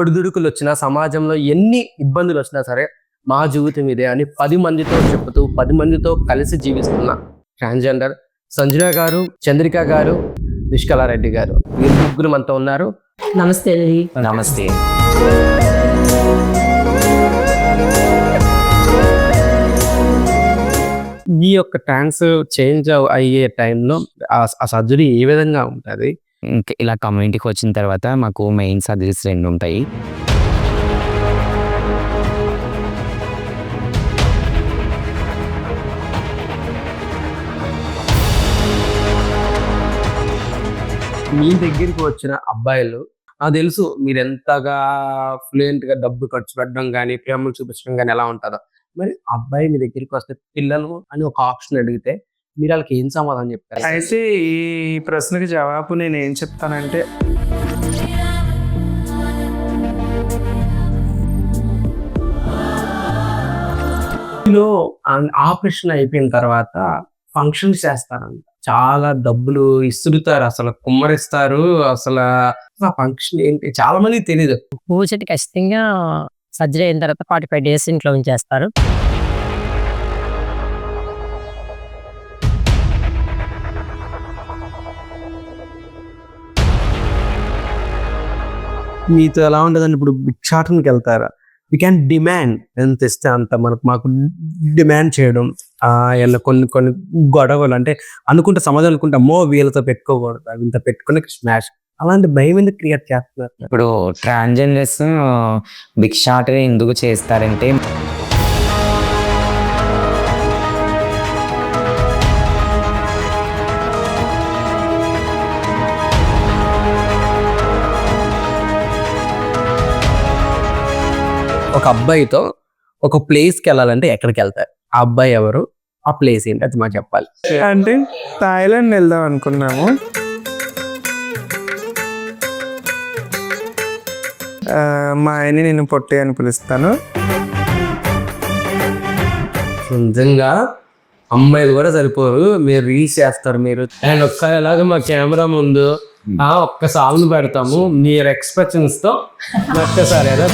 ఒడిదుడుకులు వచ్చినా సమాజంలో ఎన్ని ఇబ్బందులు వచ్చినా సరే మా జీవితం ఇదే అని పది మందితో చెబుతూ పది మందితో కలిసి జీవిస్తున్న ట్రాన్స్జెండర్ సంజన గారు చంద్రిక గారు నిష్కలారెడ్డి గారు. వీరు ముగ్గురు మనతో ఉన్నారు. నమస్తే అండి. నమస్తే. ఈ యొక్క ట్రాన్స్ చేంజ్ అయ్యే టైంలో ఆ సర్జరీ ఏ విధంగా ఉంటుంది? ఇలా కమ్యూనిటీకి వచ్చిన తర్వాత మాకు మెయిన్ సర్జరీస్ రెండు ఉంటాయి. మీ దగ్గరికి వచ్చిన అబ్బాయిలు నాకు తెలుసు మీరు ఎంతగా ఫ్లూయెంట్గా డబ్బు ఖర్చు పెట్టడం కానీ ప్రేమలు చూపించడం కానీ ఎలా ఉంటుందో మరి అబ్బాయి మీ దగ్గరికి వస్తే పిల్లలు అని ఒక ఆప్షన్ అడిగితే మీరు వాళ్ళకి ఏం సమాధానం చెప్తారు అయితే ఈ ప్రశ్నకి జవాబు నేను ఏం చెప్తానంటే లో ఆపరేషన్ అయిపోయిన తర్వాత ఫంక్షన్ చేస్తారంట. చాలా డబ్బులు ఇస్తురుతారు అసలు కుమ్మరిస్తారు అసలు ఆ ఫంక్షన్ ఏంటి? చాలా మందికి తెలియదు పూజటి ఖచ్చితంగా సర్జరీ అయిన తర్వాత ఫార్టీ ఫైవ్ డేస్ ఇంట్లో ఉంచేస్తారు. మీతో ఎలా ఉంటుందండి ఇప్పుడు భిక్షాటనకి వెళ్తారా? వి క్యాన్ డిమాండ్ ఎంత ఇస్తే అంత మనకు మాకు డిమాండ్ చేయడం ఇలా కొన్ని కొన్ని గొడవలు అంటే అనుకుంటే సమాజం అనుకుంటే అమ్మో వీళ్ళతో పెట్టుకోకూడదు అవి ఇంత పెట్టుకుని స్మాష్ అలాంటి భయం ఎందుకు క్రియేట్ చేస్తున్నారు? ఇప్పుడు ట్రాన్జెండర్స్ భిక్షాటన ఎందుకు చేస్తారంటే ఒక అబ్బాయితో ఒక ప్లేస్కి వెళ్ళాలంటే ఎక్కడికి వెళ్తారు ఆ అబ్బాయి ఎవరు? ఆ ప్లేస్ ఏంటి? అది మాకు చెప్పాలి. అంటే థాయిలాండ్ వెళ్దాం అనుకున్నాము. మా ఆయన్ని నేను పొట్టి అని పిలుస్తాను. నిజంగా అమ్మాయిలు కూడా సరిపోరు. మీరు రీల్స్ చేస్తారు మీరు. అండ్ ఒక్కలాగా మా కెమెరా ముందు ఆ ఒక్క సాంగ్ పెడతాము. మీరు ఎక్స్ప్రెషన్స్తో ఒక్కసారి ఏదో